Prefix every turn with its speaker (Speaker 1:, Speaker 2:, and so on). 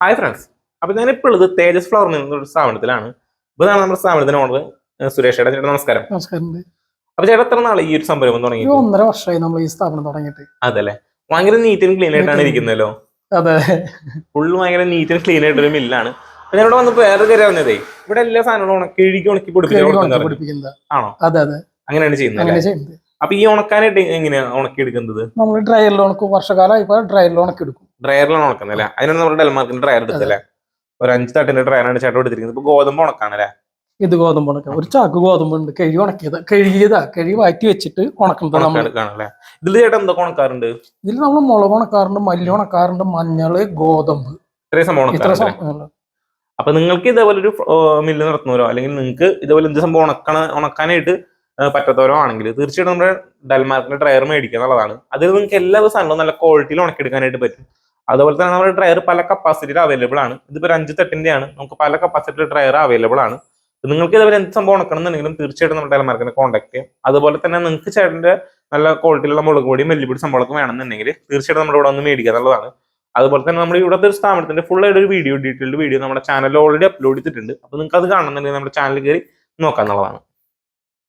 Speaker 1: Hi friends അപ്പൊ ഞാനിപ്പോൾ ഉള്ളത് തേജസ് ഫ്ലവർ എന്നൊരു സ്ഥാപനത്തിലാണ്. ഇപ്പൊ ഇതാണ് നമ്മുടെ സ്ഥാപനത്തിന്റെ ഓണർ സുരേഷ് ചേട്ടാ ചേട്ടാ നമസ്കാരം.
Speaker 2: നമസ്കാരം.
Speaker 1: അപ്പൊ ചേട്ടാ എത്ര നാളെ ഈ ഒരു സംരംഭം തുടങ്ങി
Speaker 2: ഒന്നര വർഷമായി നമ്മൾ ഈ സ്ഥാപനം തുടങ്ങിയിട്ട്.
Speaker 1: അതല്ലേ? ഭയങ്കര നീറ്റ് ആൻഡ് ക്ലീൻ ആയിട്ടാണ് ഇരിക്കുന്നല്ലോ.
Speaker 2: അതെ.
Speaker 1: ഫുള്ള് ഭയങ്കര നീറ്റ് ആൻഡ് ക്ലീൻ ആയിട്ടൊരു മില്ലാണ് അപ്പൊ ഞാനിവിടെ വന്നപ്പോ വേറെ കാര്യം അറിഞ്ഞതേ. ഇവിടെ എല്ലാ സാധനങ്ങളും ഉണക്കി ഇഴുകി ഉണക്കി
Speaker 2: പൊടിപ്പിക്കുന്നത്.
Speaker 1: ആണോ?
Speaker 2: അതെ അതെ.
Speaker 1: അങ്ങനെയാണ് ചെയ്യുന്നത് അപ്പൊ ഈ ഉണക്കാനായിട്ട് എങ്ങനെയാണ് ഉണക്കി എടുക്കുന്നത്
Speaker 2: നമ്മൾ ഡ്രയറിൽ ഉണക്കും. വർഷകാലം ഇപ്പൊ ഡ്രയറിൽ ഉണക്കി എടുക്കും
Speaker 1: ഡ്രയറിലാണ് ഉണക്കുന്നത് അല്ലേ അതിനാണ് നമ്മുടെ ഡെൽമാർക്കിന്റെ ഡ്രയർ എടുത്തല്ലേ? ഒരു അഞ്ച് തട്ടിന്റെ ഡ്രയറാണ് ചേട്ടൻ എടുത്തിരിക്കുന്നത്. ഇപ്പൊ ഗോതമ്പ് ഉണക്കാണല്ലേ?
Speaker 2: ഇത് ഗോതമ്പ് ഉണക്കാം. ഒരു ചാക്ക് ഗോതമ്പ് ഉണ്ട്. കഴുകി ഉണക്കിയത് കഴുകിയതാ. കഴുകി വാറ്റി വെച്ചിട്ട് ഉണക്കുന്നത് നമ്മൾ
Speaker 1: ഇതിൽ ചേട്ടൻ എന്തൊക്കെ ഉണക്കാറുണ്ട്?
Speaker 2: ഇതിൽ നമ്മൾ മുളക് ഉണക്കാറുണ്ട് മല്ലി ഉണക്കാറുണ്ട് മഞ്ഞൾ ഗോതമ്പ്.
Speaker 1: ഇത്രയും സംഭവം ഉണക്കാറുണ്ട് അപ്പൊ നിങ്ങൾക്ക് ഇതേപോലെ ഒരു മില്ല് നടത്തുന്നവരോ? അല്ലെങ്കിൽ നിങ്ങൾക്ക് ഇതേപോലെ എന്ത് സംഭവം ഉണക്കണ ഉണക്കാനായിട്ട് പറ്റാത്തവരോ ആണെങ്കിൽ തീർച്ചയായിട്ടും നമ്മുടെ ഡൽമാർക്കിന്റെ ഡ്രയർ മേടിക്കുക എന്നുള്ളതാണ്. അതിൽ നിങ്ങൾക്ക് എല്ലാ സാധനവും നല്ല ക്വാളിറ്റിയിൽ ഉണക്കിയെടുക്കാനായിട്ട് പറ്റും. അതുപോലെ തന്നെ നമ്മുടെ ഡ്രയർ പല കപ്പാസിറ്റിയിൽ അവൈലബിൾ ആണ്. ഇതിപ്പോൾ ഒരു അഞ്ച് തട്ടിന്റെ ആണ് നമുക്ക് പല കപ്പാസിറ്റിയിൽ ഡ്രയർ അവൈലബിൾ ആണ്. നിങ്ങൾക്ക് ഇതുവരെ എന്ത് സംഭവം ഉണക്കണമെന്നുണ്ടെങ്കിലും തീർച്ചയായിട്ടും നമ്മുടെ ടെലമാർക്കിനെ കോൺടാക്ട് ചെയ്യാം. അതുപോലെ തന്നെ നിങ്ങൾക്ക് ചേട്ടന്റെ നല്ല ക്വാളിറ്റിയിലുള്ള മുളക് പൊടിയും മല്ലിപ്പൊടി സംഭവമൊക്കെ വേണമെന്നുണ്ടെങ്കിൽ തീർച്ചയായിട്ടും നമ്മുടെ ഇവിടെ ഒന്ന് മേടിക്കുക എന്നുള്ളതാണ്. അതുപോലെ തന്നെ നമ്മുടെ ഇവിടുത്തെ ഒരു സ്ഥാപനത്തിന്റെ ഫുൾ ആയിട്ട് ഒരു വീഡിയോ ഡീറ്റെയിൽഡ് വീഡിയോ നമ്മുടെ ചാനലിൽ ഓൾറെഡി അപ്ലോഡ് ചെയ്തിട്ടുണ്ട്. അപ്പോൾ നിങ്ങൾക്ക് അത് കാണണമെന്നുണ്ടെങ്കിൽ നമ്മുടെ ചാനൽ കയറി നോക്കാന്നുള്ളതാണ്